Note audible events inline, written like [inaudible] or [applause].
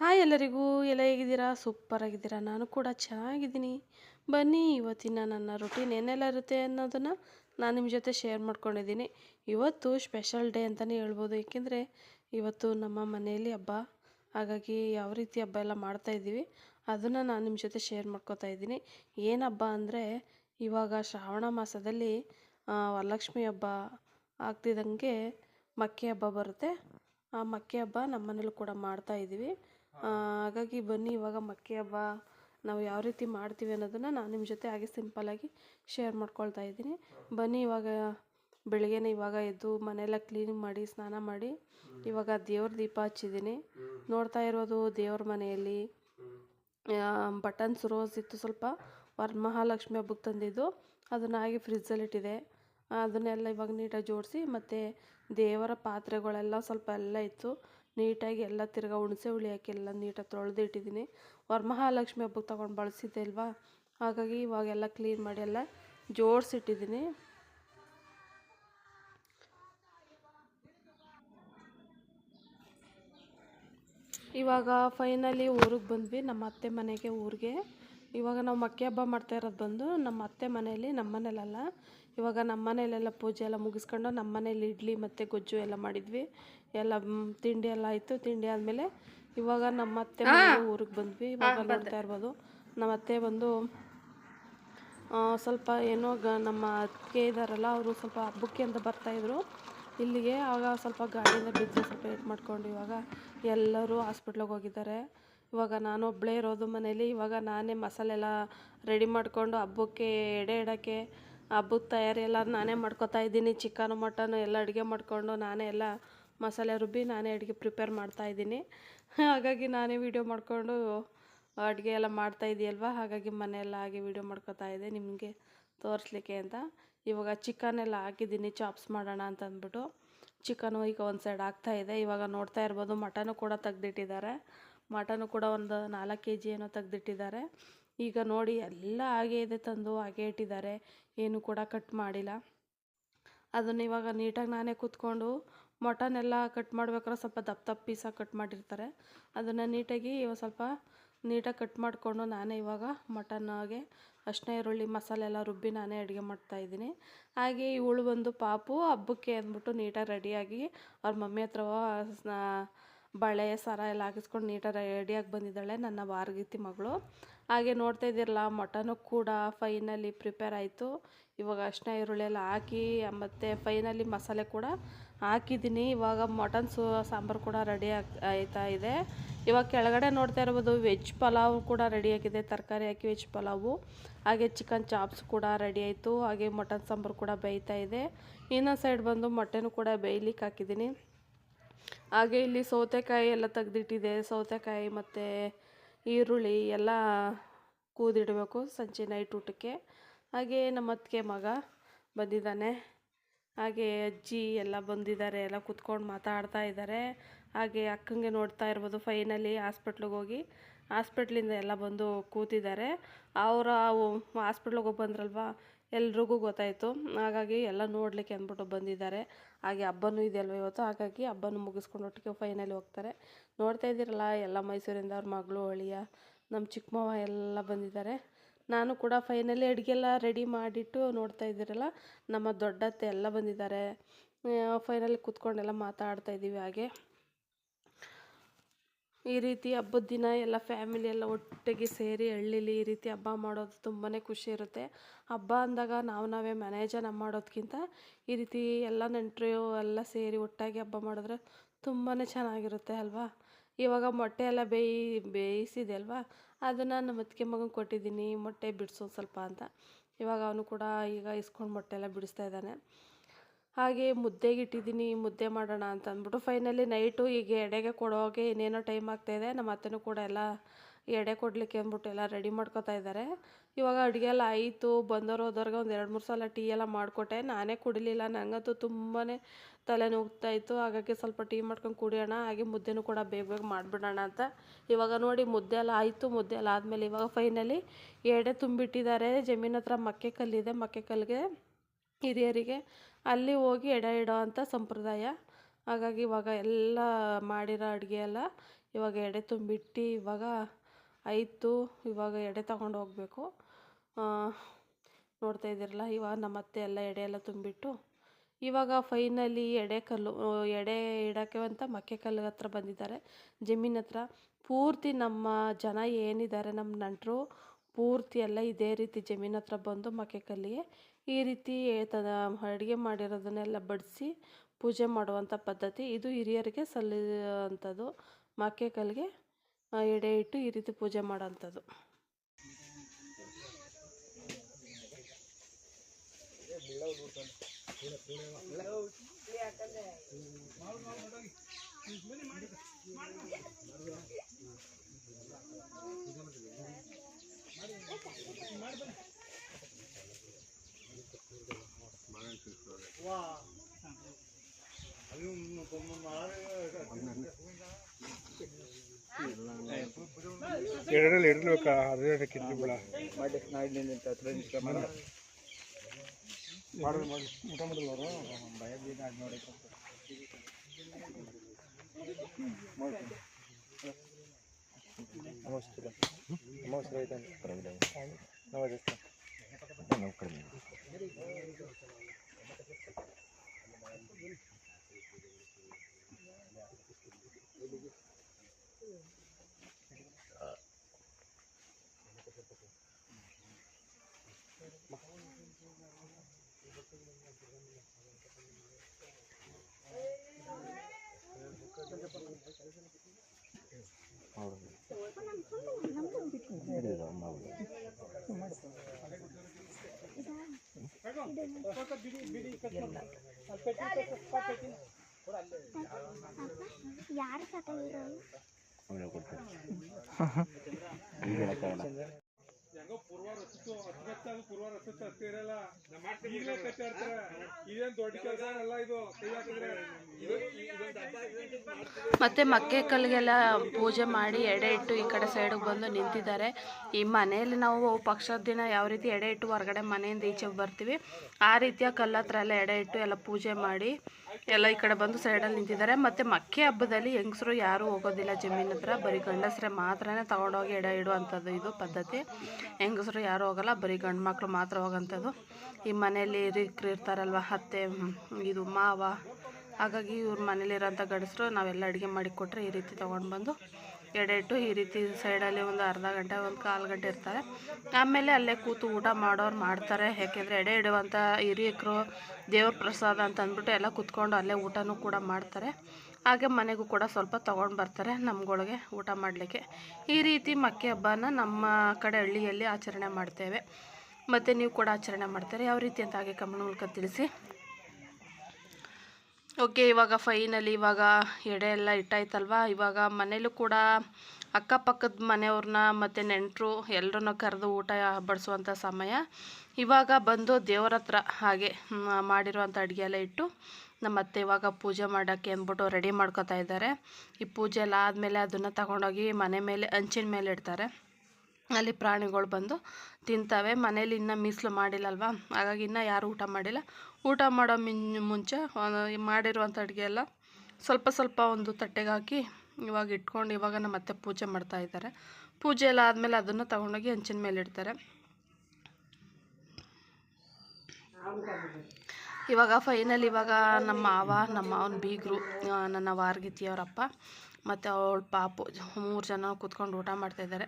Hi ಎಲ್ಲರಿಗೂ, ಎಲ್ಲ ಹೇಗಿದ್ದೀರಾ? ಸೂಪರ್ ಆಗಿದ್ದೀರಾ? ನಾನು ಕೂಡ ಚೆನ್ನಾಗಿದ್ದೀನಿ. ಬನ್ನಿ, ಇವತ್ತಿನ ನನ್ನ ರೊಟೀನ್ ಏನೆಲ್ಲ ಇರುತ್ತೆ ಅನ್ನೋದನ್ನು ನಾನು ನಿಮ್ಮ ಜೊತೆ ಶೇರ್ ಮಾಡ್ಕೊಂಡಿದ್ದೀನಿ. ಇವತ್ತು ಸ್ಪೆಷಲ್ ಡೇ ಅಂತಲೇ ಹೇಳ್ಬೋದು. ಏಕೆಂದರೆ ಇವತ್ತು ನಮ್ಮ ಮನೆಯಲ್ಲಿ ಹಬ್ಬ. ಹಾಗಾಗಿ ಯಾವ ರೀತಿ ಹಬ್ಬ ಎಲ್ಲ ಮಾಡ್ತಾ ಇದ್ದೀವಿ, ಅದನ್ನು ನಾನು ನಿಮ್ಮ ಜೊತೆ ಶೇರ್ ಮಾಡ್ಕೋತಾ ಇದ್ದೀನಿ. ಏನು ಹಬ್ಬ ಅಂದರೆ, ಇವಾಗ ಶ್ರಾವಣ ಮಾಸದಲ್ಲಿ ವರಲಕ್ಷ್ಮಿ ಹಬ್ಬ ಆಗ್ತಿದ್ದಂಗೆ ಮಕ್ಕಿ ಹಬ್ಬ ಬರುತ್ತೆ. ಆ ಮಕ್ಕಿ ಹಬ್ಬ ನಮ್ಮ ಮನೇಲೂ ಕೂಡ ಮಾಡ್ತಾ ಇದ್ದೀವಿ. ಹಾಗಾಗಿ ಬನ್ನಿ, ಇವಾಗ ಮಕ್ಕಿ ಹಬ್ಬ ನಾವು ಯಾವ ರೀತಿ ಮಾಡ್ತೀವಿ ಅನ್ನೋದನ್ನು ನಾನು ನಿಮ್ಮ ಜೊತೆ ಹಾಗೆ ಸಿಂಪಲ್ಲಾಗಿ ಶೇರ್ ಮಾಡ್ಕೊಳ್ತಾ ಇದ್ದೀನಿ. ಬನ್ನಿ, ಇವಾಗ ಬೆಳಗ್ಗೆನೇ ಇವಾಗ ಎದ್ದು ಮನೆಯೆಲ್ಲ ಕ್ಲೀನ್ ಮಾಡಿ, ಸ್ನಾನ ಮಾಡಿ, ಇವಾಗ ದೇವ್ರ ದೀಪ ಹಚ್ಚಿದ್ದೀನಿ. ನೋಡ್ತಾ ಇರೋದು ದೇವ್ರ ಮನೆಯಲ್ಲಿ. ಬಟನ್ಸ್ ರೋಸ್ ಇತ್ತು ಸ್ವಲ್ಪ ವರಮಹಾಲಕ್ಷ್ಮಿ ಹಬ್ಬಕ್ಕೆ ತಂದಿದ್ದು. ಅದನ್ನು ಹಾಗೆ ಫ್ರಿಜ್ಜಲ್ಲಿಟ್ಟಿದೆ ಅದನ್ನೆಲ್ಲ ಇವಾಗ ನೀಟಾಗಿ ಜೋಡಿಸಿ, ಮತ್ತು ದೇವರ ಪಾತ್ರೆಗಳೆಲ್ಲ ಸ್ವಲ್ಪ ಎಲ್ಲ ಇತ್ತು. ನೀಟಾಗಿ ಎಲ್ಲ ತಿರ್ಗ ಹುಣಸೆ ಹುಳಿ ಹಾಕಿ ಎಲ್ಲ ನೀಟಾಗಿ ತೊಳೆದು ಇಟ್ಟಿದ್ದೀನಿ ವರಮಹಾಲಕ್ಷ್ಮಿ ಹಬ್ಬಕ್ಕೆ ತೊಗೊಂಡು ಬಳಸಿದ್ದೆ ಅಲ್ವಾ? ಹಾಗಾಗಿ ಇವಾಗೆಲ್ಲ ಕ್ಲೀನ್ ಮಾಡಿ ಎಲ್ಲ ಜೋಡಿಸಿಟ್ಟಿದ್ದೀನಿ. ಇವಾಗ ಫೈನಲಿ ಊರಿಗೆ ಬಂದ್ವಿ. ನಮ್ಮ ಅತ್ತೆ ಮನೆಗೆ ಊರಿಗೆ. ಇವಾಗ ನಾವು ಮಕ್ಕೆ ಹಬ್ಬ ಮಾಡ್ತಾ ಇರೋದು ಬಂದು ನಮ್ಮ ಅತ್ತೆ ಮನೆಯಲ್ಲಿ ನಮ್ಮ ಮನೇಲಲ್ಲ ಇವಾಗ ನಮ್ಮ ಮನೇಲೆಲ್ಲ ಪೂಜೆ ಎಲ್ಲ ಮುಗಿಸ್ಕೊಂಡು ನಮ್ಮ ಮನೇಲಿ ಇಡ್ಲಿ ಮತ್ತು ಗೊಜ್ಜು ಎಲ್ಲ ಮಾಡಿದ್ವಿ. ಎಲ್ಲ ತಿಂಡಿ ಎಲ್ಲ ಆಯಿತು. ತಿಂಡಿ ಆದಮೇಲೆ ಇವಾಗ ನಮ್ಮ ಅತ್ತೆ ಊರಿಗೆ ಬಂದ್ವಿ. ಇವಾಗ ನೋಡ್ತಾ ಇರ್ಬೋದು. ನಮ್ಮ ಅತ್ತೆ ಬಂದು ಸ್ವಲ್ಪ ಏನೋ ಗ ನಮ್ಮ ಅತ್ತೆ ಇದ್ದಾರಲ್ಲ ಅವರು ಸ್ವಲ್ಪ ಹಬ್ಬಕ್ಕೆ ಅಂತ ಬರ್ತಾಯಿದ್ರು ಇಲ್ಲಿಗೆ ಆಗ ಸ್ವಲ್ಪ ಗಾಡಿಯಿಂದ ಬಿದ್ದು ಸ್ವಲ್ಪ ಏಟ್ ಮಾಡ್ಕೊಂಡು ಇವಾಗ ಎಲ್ಲರೂ ಹಾಸ್ಪಿಟ್ಲಿಗೆ ಹೋಗಿದ್ದಾರೆ. ಇವಾಗ ನಾನು ಒಬ್ಬಳೇ ಇರೋದು ಮನೇಲಿ, ಇವಾಗ ನಾನೇ ಮಸಾಲೆ ಎಲ್ಲ ರೆಡಿ ಮಾಡಿಕೊಂಡು ಹಬ್ಬಕ್ಕೆ ಎಡೆ ಇಡೋಕ್ಕೆ ಹಬ್ಬದ ತಯಾರಿ ಎಲ್ಲ ನಾನೇ ಮಾಡ್ಕೊತಾ ಇದ್ದೀನಿ. ಚಿಕನು, ಮಟನು ಎಲ್ಲ ಅಡುಗೆ ಮಾಡಿಕೊಂಡು ನಾನೇ ಎಲ್ಲ ಮಸಾಲೆ ರುಬ್ಬಿ ನಾನೇ ಅಡುಗೆ ಪ್ರಿಪೇರ್ ಮಾಡ್ತಾ ಇದ್ದೀನಿ. ಹಾಗಾಗಿ ನಾನೇ ವೀಡಿಯೋ ಮಾಡಿಕೊಂಡು ಅಡುಗೆ ಎಲ್ಲ ಮಾಡ್ತಾ ಇದೆಯಲ್ವ? ಹಾಗಾಗಿ ಮನೆಯೆಲ್ಲ ಹಾಗೆ ವೀಡಿಯೋ ಮಾಡ್ಕೊತಾ ಇದ್ದೆ ನಿಮಗೆ ತೋರಿಸ್ಲಿಕ್ಕೆ ಅಂತ. ಇವಾಗ ಚಿಕನ್ ಎಲ್ಲ ಹಾಕಿದ್ದೀನಿ ಚಾಪ್ಸ್ ಮಾಡೋಣ ಅಂತ ಅಂದ್ಬಿಟ್ಟು. ಚಿಕನು ಈಗ ಒಂದು ಸೈಡ್ ಆಗ್ತಾ ಇದೆ. ಇವಾಗ ನೋಡ್ತಾ ಇರ್ಬೋದು ಮಟನು ಕೂಡ ತೆಗ್ದಿಟ್ಟಿದ್ದಾರೆ. ಮಟನು ಕೂಡ ಒಂದು ನಾಲ್ಕು ಕೆ ಜಿ ಏನೋ ತೆಗೆದಿಟ್ಟಿದ್ದಾರೆ. ಈಗ ನೋಡಿ, ಎಲ್ಲ ಹಾಗೆ ಇದೆ ತಂದು, ಹಾಗೆ ಇಟ್ಟಿದ್ದಾರೆ. ಏನು ಕೂಡ ಕಟ್ ಮಾಡಿಲ್ಲ. ಅದನ್ನು ಇವಾಗ ನೀಟಾಗಿ ನಾನೇ ಕೂತ್ಕೊಂಡು ಮಟನ್ ಎಲ್ಲ ಕಟ್ ಮಾಡ್ಬೇಕಾದ್ರೆ ಸ್ವಲ್ಪ ದಪ್ಪ ದಪ್ಪ ಪೀಸಾಗಿ ಕಟ್ ಮಾಡಿರ್ತಾರೆ. ಅದನ್ನು ನೀಟಾಗಿ ಇವಾಗ ಸ್ವಲ್ಪ ನೀಟಾಗಿ ಕಟ್ ಮಾಡಿಕೊಂಡು ನಾನೇ ಇವಾಗ ಮಟನ್ಗೆ ಅಷ್ಟೇ ಈರುಳ್ಳಿ ಮಸಾಲೆ ಎಲ್ಲ ರುಬ್ಬಿ ನಾನೇ ಅಡುಗೆ ಮಾಡ್ತಾಯಿದ್ದೀನಿ ಹಾಗೆ ಇವಳು ಬಂದು ಪಾಪು ಹಬ್ಬಕ್ಕೆ ಅಂದ್ಬಿಟ್ಟು ನೀಟಾಗಿ ರೆಡಿಯಾಗಿ ಅವ್ರ ಮಮ್ಮಿ ಹತ್ರ ಬಳೆ ಸರ ಎಲ್ಲ ಹಾಕಿಸ್ಕೊಂಡು ನೀಟಾಗಿ ರೆಡಿಯಾಗಿ ಬಂದಿದ್ದಾಳೆ ನನ್ನ ವಾರ್ಗಿತಿ ಮಗಳು. ಹಾಗೆ ನೋಡ್ತಾ ಇದ್ದೀರಲ್ಲ, ಮಟನು ಕೂಡ ಫೈನಲಿ ಪ್ರಿಪೇರ್ ಆಯಿತು. ಇವಾಗ ಅಷ್ಟೇ ಈರುಳ್ಳಿ ಎಲ್ಲ ಹಾಕಿ, ಮತ್ತು ಫೈನಲಿ ಮಸಾಲೆ ಕೂಡ ಹಾಕಿದ್ದೀನಿ. ಇವಾಗ ಮಟನ್ ಸು, ಸಾಂಬಾರು ಕೂಡ ರೆಡಿ ಆಯ್ತಾ ಇದೆ. ಇವಾಗ ಕೆಳಗಡೆ ನೋಡ್ತಾ ಇರ್ಬೋದು ವೆಜ್ ಪಲಾವ್ ಕೂಡ ರೆಡಿಯಾಗಿದೆ ತರಕಾರಿ ಹಾಕಿ ವೆಜ್ ಪಲಾವು. ಹಾಗೆ ಚಿಕನ್ ಚಾಪ್ಸ್ ಕೂಡ ರೆಡಿ ಆಯಿತು. ಹಾಗೆ ಮಟನ್ ಸಾಂಬಾರು ಕೂಡ ಬೇಯ್ತಾ ಇದೆ. ಇನ್ನೊಂದು ಸೈಡ್ ಬಂದು ಮೊಟ್ಟೆನೂ ಕೂಡ ಬೇಯ್ಲಿಕ್ಕೆ ಹಾಕಿದ್ದೀನಿ. ಹಾಗೆ ಇಲ್ಲಿ ಸೌತೆಕಾಯಿ ಎಲ್ಲ ತೆಗೆದಿಟ್ಟಿದೆ. ಸೌತೆಕಾಯಿ ಮತ್ತು ಈರುಳ್ಳಿ ಎಲ್ಲ ಕೂದಿಡಬೇಕು ಸಂಜೆ ನೈಟ್ ಊಟಕ್ಕೆ. ಹಾಗೆ ನಮ್ಮ ಅತ್ತಿಗೆ ಮಗ ಬಂದಿದ್ದಾನೆ. ಹಾಗೆ ಅಜ್ಜಿ ಎಲ್ಲ ಬಂದಿದ್ದಾರೆ, ಎಲ್ಲ ಕುತ್ಕೊಂಡು ಮಾತಾಡ್ತಾ ಇದ್ದಾರೆ. ಹಾಗೆ ಅಕ್ಕಂಗೆ ನೋಡ್ತಾ ಇರ್ಬೋದು ಫೈನಲಿ ಹಾಸ್ಪಿಟ್ಲಿಗೆ ಹೋಗಿ. ಹಾಸ್ಪಿಟ್ಲಿಂದ ಎಲ್ಲ ಬಂದು ಕೂತಿದ್ದಾರೆ. ಅವರ ಹಾಸ್ಪಿಟ್ಲಿಗೆ ಹೋಗಿ ಬಂದ್ರಲ್ವ ಎಲ್ರಿಗೂ ಗೊತ್ತಾಯಿತು. ಹಾಗಾಗಿ ಎಲ್ಲ ನೋಡಲಿಕ್ಕೆ ಅಂದ್ಬಿಟ್ಟು ಬಂದಿದ್ದಾರೆ. ಹಾಗೆ ಹಬ್ಬನೂ ಇದೆಯಲ್ವ ಇವತ್ತು? ಹಾಗಾಗಿ ಹಬ್ಬನೂ ಮುಗಿಸ್ಕೊಂಡು ಒಟ್ಟಿಗೆ ಫೈನಲಿ ಹೋಗ್ತಾರೆ. ನೋಡ್ತಾ ಇದ್ದೀರಲ್ಲ, ಎಲ್ಲ ಮೈಸೂರಿಂದ ಅವ್ರ ಮಗಳು, ಅಳಿಯ ನಮ್ಮ ಚಿಕ್ಕಮ್ಮವ ಎಲ್ಲ ಬಂದಿದ್ದಾರೆ. ನಾನು ಕೂಡ ಫೈನಲಿ ಅಡುಗೆಲ್ಲ ರೆಡಿ ಮಾಡಿಟ್ಟು ನೋಡ್ತಾ ಇದ್ದೀರಲ್ಲ, ನಮ್ಮ ದೊಡ್ಡತ್ತೆ ಎಲ್ಲ ಬಂದಿದ್ದಾರೆ. ಫೈನಲಿ ಕೂತ್ಕೊಂಡೆಲ್ಲ ಮಾತಾಡ್ತಾ ಇದ್ದೀವಿ ಹಾಗೆ. ಈ ರೀತಿ ಹಬ್ಬದ ದಿನ ಎಲ್ಲ ಫ್ಯಾಮಿಲಿ ಎಲ್ಲ ಒಟ್ಟಿಗೆ ಸೇರಿ ಹಳ್ಳಿಲಿ ಈ ರೀತಿ ಹಬ್ಬ ಮಾಡೋದು ತುಂಬಾ ಖುಷಿ ಇರುತ್ತೆ. ಹಬ್ಬ ಅಂದಾಗ ನಾವು ನಾವೇ ಮಾಡೋದ್ಕಿಂತ ಮಾಡೋದಕ್ಕಿಂತ ಈ ರೀತಿ ಎಲ್ಲ ನೆಂಟರು ಎಲ್ಲ ಸೇರಿ ಒಟ್ಟಾಗಿ ಹಬ್ಬ ಮಾಡಿದ್ರೆ ತುಂಬಾ ಚೆನ್ನಾಗಿರುತ್ತೆ ಅಲ್ವಾ? ಇವಾಗ ಮೊಟ್ಟೆ ಎಲ್ಲ ಬೇಯಿ, ಬೇಯಿಸಿದೆ ಅಲ್ವಾ? ಅದನ್ನು ನಮ್ಮ ಅತ್ತಿಗೆ ಮಗನಿಗೆ ಕೊಟ್ಟಿದ್ದೀನಿ, ಮೊಟ್ಟೆ ಬಿಡಿಸೋದು ಸ್ವಲ್ಪ ಅಂತ. ಇವಾಗ ಅವನು ಕೂಡ ಈಗ ಇಸ್ಕೊಂಡು ಮೊಟ್ಟೆ ಎಲ್ಲ ಬಿಡಿಸ್ತಾ ಇದ್ದಾನೆ. ಹಾಗೆ ಮುದ್ದೆಗೆ ಇಟ್ಟಿದ್ದೀನಿ ಮುದ್ದೆ ಮಾಡೋಣ ಅಂತ ಅಂದ್ಬಿಟ್ಟು ಫೈನಲಿ ನೈಟು ಈಗ ಎಡೆಗೆ ಕೊಡೋಗೆ ಇನ್ನೇನೋ ಟೈಮ್ ಆಗ್ತಾಯಿದೆ ನಮ್ಮ ಅತ್ತೆನೂ ಕೂಡ ಎಲ್ಲ ಎಡೆ ಕೊಡಲಿಕ್ಕೆ ಅಂದ್ಬಿಟ್ಟು ಎಲ್ಲ ರೆಡಿ ಮಾಡ್ಕೊತಾ ಇದ್ದಾರೆ. ಇವಾಗ ಅಡುಗೆ ಎಲ್ಲ ಆಯಿತು, ಬಂದವ್ರು ಹೋದವ್ರಿಗೆ ಒಂದು ಎರಡು ಮೂರು ಸಲ ಟೀ ಎಲ್ಲ ಮಾಡಿಕೊಟ್ಟೆ. ನಾನೇ ಕುಡಿಲಿಲ್ಲ ನನಗಂತೂ ತುಂಬಾ ತಲೆ ಇತ್ತು. ಹಾಗಾಗಿ ಸ್ವಲ್ಪ ಟೀ ಮಾಡ್ಕೊಂಡು ಕುಡಿಯೋಣ, ಹಾಗೆ ಮುದ್ದೆನೂ ಕೂಡ ಬೇಗ ಬೇಗ ಮಾಡಿಬಿಡೋಣ ಅಂತ. ಇವಾಗ ನೋಡಿ ಮುದ್ದೆ ಎಲ್ಲ ಆಯಿತು, ಮುದ್ದೆ ಎಲ್ಲ ಆದಮೇಲೆ ಇವಾಗ ಫೈನಲಿ ಎಡೆ ತುಂಬಿಟ್ಟಿದ್ದಾರೆ. ಜಮೀನ್ ಹತ್ರ ಮಕ್ಕೆ ಕಲ್ಲಿದೆ, ಮಕ್ಕೆ ಕಲ್ಲಿಗೆ ಹಿರಿಯರಿಗೆ ಅಲ್ಲಿ ಹೋಗಿ ಎಡೆ ಇಡೋ ಅಂಥ ಸಂಪ್ರದಾಯ. ಹಾಗಾಗಿ ಇವಾಗ ಎಲ್ಲ ಮಾಡಿರೋ ಅಡುಗೆ ಎಲ್ಲ ಇವಾಗ ಎಡೆ ತುಂಬಿಟ್ಟು ಇವಾಗ ಆಯಿತು. ಇವಾಗ ಎಡೆ ತಗೊಂಡು ಹೋಗಬೇಕು. ನೋಡ್ತಾ ಇದ್ದೀರಲ್ಲ, ಇವಾಗ ನಮ್ಮ ಅತ್ತೆ ಎಲ್ಲ ಎಡೆ ಎಲ್ಲ ತುಂಬಿಟ್ಟು ಇವಾಗ ಫೈನಲಿ ಎಡೆ ಕಲ್ಲು, ಎಡೆ ಇಡೋಕ್ಕೆ ಅಂತ ಮಕ್ಕೆ ಕಲ್ಲು ಹತ್ರ ಬಂದಿದ್ದಾರೆ. ಜಮೀನ್ ಹತ್ರ ಪೂರ್ತಿ ನಮ್ಮ ಜನ ಏನಿದ್ದಾರೆ, ನಮ್ಮ ನಂಟರು ಪೂರ್ತಿ ಎಲ್ಲ ಇದೇ ರೀತಿ ಜಮೀನ್ ಹತ್ರ ಬಂದು ಮಕ್ಕೆ ಕಲ್ಲಿಗೆ ಈ ರೀತಿ ಅಡುಗೆ ಮಾಡಿರೋದನ್ನೆಲ್ಲ ಬಡಿಸಿ ಪೂಜೆ ಮಾಡುವಂಥ ಪದ್ಧತಿ. ಇದು ಹಿರಿಯರಿಗೆ ಸಲ್ಲಿಸುವಂಥದ್ದು ಮಾಕೆ ಕಲ್ಲಿಗೆ ಎಡೆ ಇಟ್ಟು ಈ ರೀತಿ ಪೂಜೆ ಮಾಡೋವಂಥದ್ದು. ಎರಡರಲ್ಲಿ ಇಡಬೇಕಾ ಅದೇ ಕಿತ್ತಿ ಬಿಡ. ಮಾಡಿ ನಾಳೆ ಹತ್ರ ನಿಂತ್ಕೊಂಡು ಮಾಡಿ ಮಾಡೋದು ಮಾಡಿ ಊಟ ಮಾಡಿಲ್ಲ ಅವರು ಭಯ ಬೀದ ನೋಡಿ ನಮಸ್ಕಾರ. ನಮಸ್ಕಾರ ಆಯ್ತಾನೆ Gracias. ಯಾರು ಸಾಕಾಗಿರೋರು [laughs] ಹೆಂಗೋ ಪೂರ್ವ ರಚಿತು ಹತ್ತು ಪೂರ್ವ ರಚಿತು ಅಷ್ಟೇ ಇರಲ್ಲ. ಈಗಲೇ ಕಚ್ಚಾಡ್ತಾರೆ ಇದೇನು ದೊಡ್ಡ ಕೆಲಸ ಅಲ್ಲ ಇದು? ಕೈ ಹಾಕಿದ್ರೆ. ಮತ್ತು ಮಕ್ಕೆ ಕಲ್ಲಿಗೆಲ್ಲ ಪೂಜೆ ಮಾಡಿ ಎಡೆ ಇಟ್ಟು ಈ ಕಡೆ ಸೈಡಿಗೆ ಬಂದು ನಿಂತಿದ್ದಾರೆ. ಈ ಮನೆಯಲ್ಲಿ ನಾವು ಪಕ್ಷದ ದಿನ ಯಾವ ರೀತಿ ಎಡೆ ಇಟ್ಟು ಹೊರಗಡೆ ಮನೆಯಿಂದ ಈಚೆ ಬರ್ತೀವಿ ಆ ರೀತಿಯ ಕಲ್ಲ ಹತ್ರ ಎಲ್ಲ ಎಡೆ ಇಟ್ಟು ಎಲ್ಲ ಪೂಜೆ ಮಾಡಿ ಎಲ್ಲ ಈ ಕಡೆ ಬಂದು ಸೈಡಲ್ಲಿ ನಿಂತಿದ್ದಾರೆ. ಮತ್ತು ಮಕ್ಕೆ ಹಬ್ಬದಲ್ಲಿ ಹೆಂಗಸರು ಯಾರೂ ಹೋಗೋದಿಲ್ಲ ಜಮೀನ್ ಹತ್ರ. ಬರೀ ಗಂಡಸರೇ ಮಾತ್ರನೇ ತಗೊಂಡೋಗಿ ಎಡೆ ಇಡುವಂಥದ್ದು ಇದು ಪದ್ಧತಿ. ಹೆಂಗಸರು ಯಾರೂ ಹೋಗಲ್ಲ, ಬರೀ ಗಂಡು ಮಕ್ಕಳು ಮಾತ್ರ ಹೋಗೋಂಥದ್ದು. ಈ ಮನೆಯಲ್ಲಿ ಹಿರಿಕ್ರು ಇರ್ತಾರಲ್ವ, ಅತ್ತೆ ಇದು ಮಾವ. ಹಾಗಾಗಿ ಇವ್ರ ಮನೇಲಿರೋಂಥ ಗಂಡಸರು ನಾವೆಲ್ಲ ಅಡುಗೆ ಮಾಡಿ ಕೊಟ್ಟರೆ ಈ ರೀತಿ ತೊಗೊಂಡು ಬಂದು ಎಡೆ ಇಟ್ಟು ಈ ರೀತಿ ಸೈಡಲ್ಲಿ ಒಂದು ಅರ್ಧ ಗಂಟೆ, ಒಂದು ಕಾಲು ಗಂಟೆ ಇರ್ತಾರೆ. ಆಮೇಲೆ ಅಲ್ಲೇ ಕೂತು ಊಟ ಮಾಡೋರು ಮಾಡ್ತಾರೆ. ಯಾಕೆಂದರೆ ಎಡೆ ಇಡುವಂಥ ಹಿರಿಯಕರು ದೇವ್ರ ಪ್ರಸಾದ ಅಂತ ಅಂದ್ಬಿಟ್ಟು ಎಲ್ಲ ಕೂತ್ಕೊಂಡು ಅಲ್ಲೇ ಊಟನೂ ಕೂಡ ಮಾಡ್ತಾರೆ. ಹಾಗೆ ಮನೆಗೂ ಕೂಡ ಸ್ವಲ್ಪ ತೊಗೊಂಡು ಬರ್ತಾರೆ ನಮ್ಗಳಿಗೆ ಊಟ ಮಾಡಲಿಕ್ಕೆ. ಈ ರೀತಿ ಮಕ್ಕಿ ಹಬ್ಬನ ನಮ್ಮ ಕಡೆ ಹಳ್ಳಿಯಲ್ಲಿ ಆಚರಣೆ ಮಾಡ್ತೇವೆ. ಮತ್ತು ನೀವು ಕೂಡ ಆಚರಣೆ ಮಾಡ್ತಾರೆ. ಯಾವ ರೀತಿ ಅಂತ ಹಾಗೆ ಕಮೆಂಟ್ ಮೂಲಕ ತಿಳಿಸಿ. ಓಕೆ, ಇವಾಗ ಫೈನಲಿ ಇವಾಗ ಎಡೆ ಎಲ್ಲ ಇಟ್ಟಾಯ್ತಲ್ವ? ಇವಾಗ ಮನೇಲೂ ಕೂಡ ಅಕ್ಕಪಕ್ಕದ ಮನೆಯವ್ರನ್ನ ಮತ್ತು ನೆಂಟರು ಎಲ್ಲರನ್ನ ಕರೆದು ಊಟ ಬಡಿಸುವಂಥ ಸಮಯ ಇವಾಗ ಬಂದು ದೇವ್ರ ಹತ್ರ ಹಾಗೆ ಮಾಡಿರುವಂಥ ಅಡುಗೆ ಎಲ್ಲ ಇಟ್ಟು ನಮ್ಮ ಅತ್ತೆ ಇವಾಗ ಪೂಜೆ ಮಾಡೋಕ್ಕೆ ಅಂದ್ಬಿಟ್ಟು ರೆಡಿ ಮಾಡ್ಕೊತಾ ಇದ್ದಾರೆ. ಈ ಪೂಜೆ ಎಲ್ಲ ಆದಮೇಲೆ ಅದನ್ನು ತಗೊಂಡೋಗಿ ಮನೆ ಮೇಲೆ ಹಂಚಿನ ಮೇಲೆ ಇಡ್ತಾರೆ. ಅಲ್ಲಿ ಪ್ರಾಣಿಗಳು ಬಂದು ತಿಂತವೆ. ಮನೇಲಿ ಇನ್ನೂ ಮೀಸಲು ಮಾಡಿಲ್ಲಲ್ವ? ಹಾಗಾಗಿ ಇನ್ನೂ ಯಾರು ಊಟ ಮಾಡಿಲ್ಲ. ಊಟ ಮಾಡೋ ಮಿನ್, ಮುಂಚೆ ಮಾಡಿರುವಂಥ ಅಡುಗೆ ಎಲ್ಲ ಸ್ವಲ್ಪ ಸ್ವಲ್ಪ ಒಂದು ತಟ್ಟೆಗೆ ಹಾಕಿ ಇವಾಗ ಇಟ್ಕೊಂಡು ಇವಾಗ ನಮ್ಮ ಅತ್ತೆ ಪೂಜೆ ಮಾಡ್ತಾ ಇದ್ದಾರೆ. ಪೂಜೆ ಎಲ್ಲ ಆದಮೇಲೆ ಅದನ್ನು ತಗೊಂಡೋಗಿ ಹಂಚಿನ ಮೇಲೆ ಇಡ್ತಾರೆ. ಇವಾಗ ಫೈನಲ್ ಇವಾಗ ನಮ್ಮ ಮಾವ ನಮ್ಮ ಅವನ ಬೀಗರು ನನ್ನ ವಾರ್ಗಿತಿಯವರಪ್ಪ ಮತ್ತು ಅವಳ ಪಾಪು, ಮೂರು ಜನ ಕೂತ್ಕೊಂಡು ಊಟ ಮಾಡ್ತಾಯಿದ್ದಾರೆ